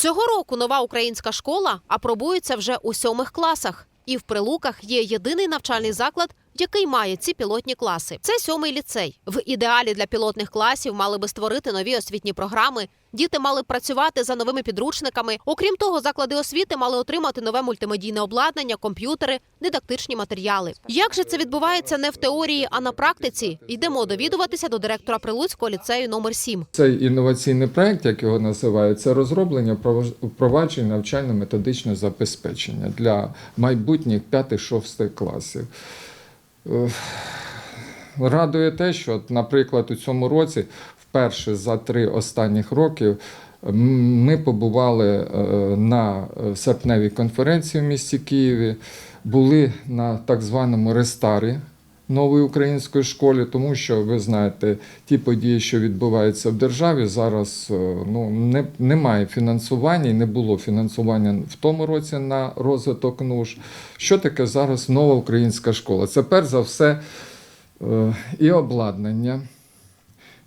Цього року нова українська школа апробується вже у сьомих класах. І в Прилуках є єдиний навчальний заклад, який має ці пілотні класи. Це сьомий ліцей. В ідеалі для пілотних класів мали би створити нові освітні програми. Діти мали працювати за новими підручниками. Окрім того, заклади освіти мали отримати нове мультимедійне обладнання, комп'ютери, дидактичні матеріали. Як же це відбувається не в теорії, а на практиці? Йдемо довідуватися до директора Прилуцького ліцею номер 7. Цей інноваційний проект, як його називають, це розроблення впровадження навчально-методичного забезпечення для майбутніх 5-6 класів. Е, Радує те, що, наприклад, у цьому році, вперше за три останніх років, ми побували е, на е, серпневій конференції в місті Києві, були на так званому рестарі нової української школи, тому що ви знаєте, ті події, що відбуваються в державі, зараз е, ну, не, немає фінансування і не було фінансування в тому році на розвиток НУШ. Що таке зараз нова українська школа? Це перш за все е, і обладнання.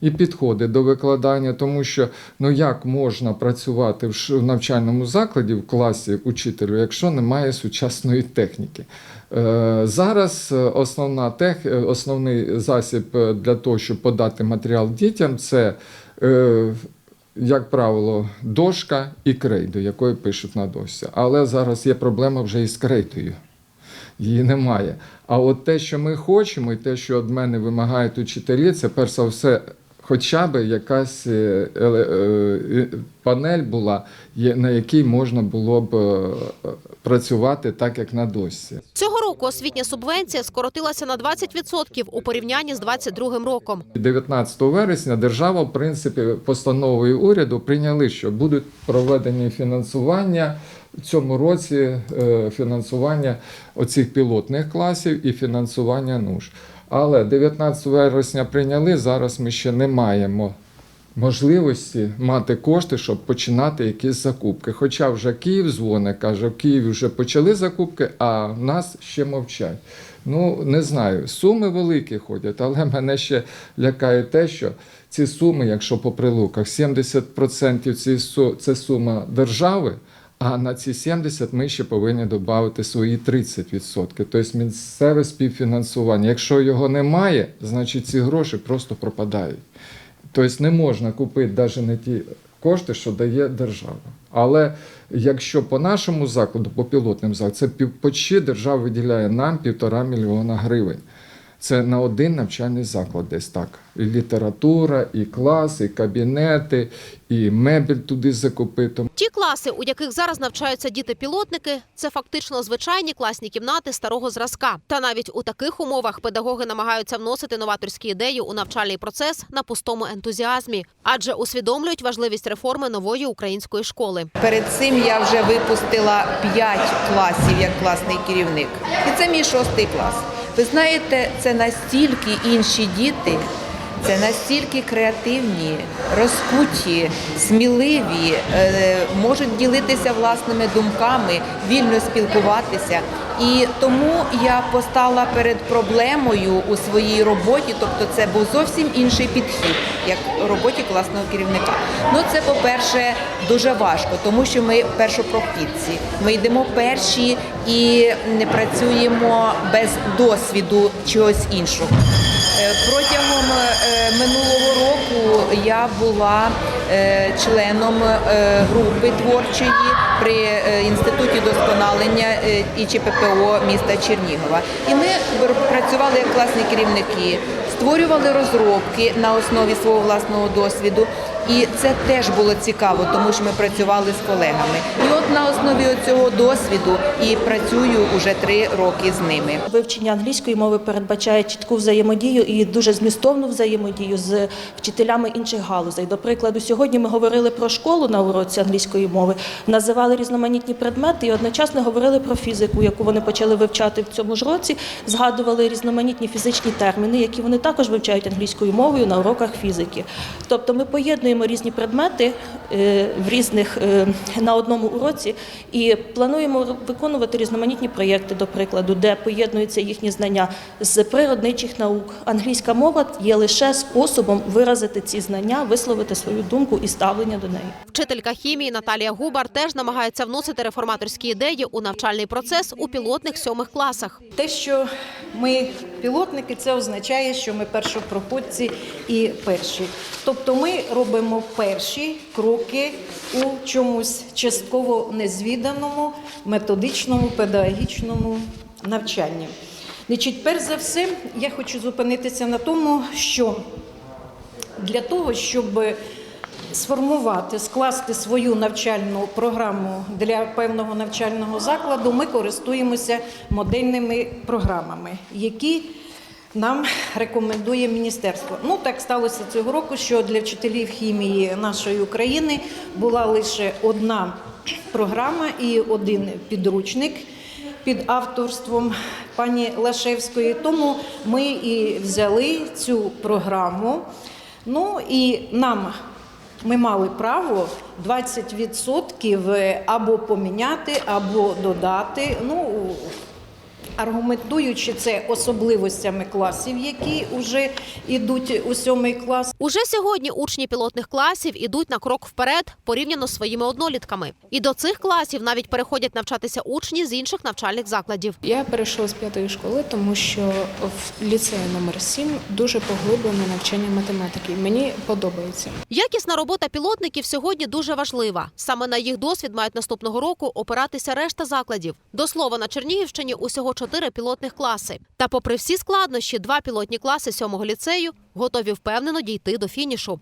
І підходи до викладання, тому що ну як можна працювати в навчальному закладі в класі учителю, якщо немає сучасної техніки. Е, Зараз е, основна тех, е, основний засіб для того, щоб подати матеріал дітям, це, як правило, дошка і крейду, якою пишуть на дошці. Але зараз є проблема вже із крейдою її немає. А от те, що ми хочемо, і те, що від мене вимагають учителі, це перш за все. Хоча б якась е, еле- е, панель була, на якій можна було б е, працювати так, як на дошці. Цього року освітня субвенція скоротилася на 20% у порівнянні з 2022 роком. 19 вересня держава, в принципі, постановою уряду прийняли, що будуть проведені фінансування в цьому році е, фінансування оцих пілотних класів і фінансування НУШ. Але 19 вересня прийняли. Зараз ми ще не маємо можливості мати кошти, щоб починати якісь закупки. Хоча вже Київ дзвонить, каже, в Києві вже почали закупки, а в нас ще мовчать. Ну, не знаю, суми великі ходять, але мене ще лякає те, що ці суми, якщо по прилуках, 70% ці це сума держави, а на ці 70 ми ще повинні додати свої 30%. Тобто місцеве співфінансування. Якщо його немає, значить ці гроші просто пропадають. Тобто не можна купити навіть не ті кошти, що дає держава. Але якщо по нашому закладу, по пілотним закладам, це почти держава виділяє нам півтора мільйона гривень. Це на один навчальний заклад десь так. І література, і класи, і кабінети, і мебель туди закупити. Ті класи, у яких зараз навчаються діти-пілотники, це фактично звичайні класні кімнати старого зразка. Та навіть у таких умовах педагоги намагаються вносити новаторські ідеї у навчальний процес на пустому ентузіазмі, адже усвідомлюють важливість реформи нової української школи. Перед цим я вже випустила 5 класів як класний керівник. І це мій шостий клас. Ви знаєте, це настільки інші діти, це настільки креативні, розкуті, сміливі, е, можуть ділитися власними думками, вільно спілкуватися. І тому я постала перед проблемою у своїй роботі, тобто це був зовсім інший підхід, як в роботі класного керівника. Ну це, по-перше, дуже важко, тому що ми першопрохідці. Ми йдемо перші і не працюємо без досвіду чогось іншого. Е, Протягом е, минулого року я була е, членом групи творчої при інституті досконалення і ЧППО міста Чернігова. І ми працювали як класні керівники, створювали розробки на основі свого власного досвіду. І це теж було цікаво, тому що ми працювали з колегами. І от на основі цього досвіду і працюю уже три роки з ними. Вивчення англійської мови передбачає чітку взаємодію і дуже змістовну взаємодію з вчителями інших галузей. До прикладу, сьогодні ми говорили про школу на уроці англійської мови, називали різноманітні предмети і одночасно говорили про фізику, яку вони почали вивчати в цьому ж році. Згадували різноманітні фізичні терміни, які вони також вивчають англійською мовою на уроках фізики. Тобто ми поєднуємо різні предмети е, в різних е, на одному уроці і плануємо виконувати різноманітні проєкти, до прикладу, де поєднуються їхні знання з природничих наук. Англійська мова є лише способом виразити ці знання, висловити свою думку і ставлення до неї. Вчителька хімії Наталія Губар теж намагається вносити реформаторські ідеї у навчальний процес у пілотних сьомих класах. Те, що ми пілотники, це означає, ми першопроходці і перші. Тобто ми робимо перші кроки у чомусь частково незвіданому, методичному, педагогічному навчанні. Значить, перш за все, я хочу зупинитися на тому, що для того, щоб сформувати, скласти свою навчальну програму для певного навчального закладу, ми користуємося модельними програмами, які нам рекомендує міністерство. Ну так сталося цього року, що для вчителів хімії нашої України була лише одна програма і один підручник під авторством пані Лашевської. Тому ми і взяли цю програму. Ну і нам ми мали право 20% або поміняти, або додати. Ну, аргументуючи це особливостями класів, які вже йдуть у сьомий клас. Уже сьогодні учні пілотних класів ідуть на крок вперед порівняно з своїми однолітками. І до цих класів навіть переходять навчатися учні з інших навчальних закладів. Я перейшла з п'ятої школи, тому що в ліцеї номер 7 дуже поглиблене навчання математики. Мені подобається. Якісна робота пілотників сьогодні дуже важлива. Саме на їх досвід мають наступного року опиратися решта закладів. До слова, на Чернігівщині усього чотири пілотних класи. Та, попри всі складнощі, два пілотні класи сьомого ліцею готові впевнено дійти до фінішу.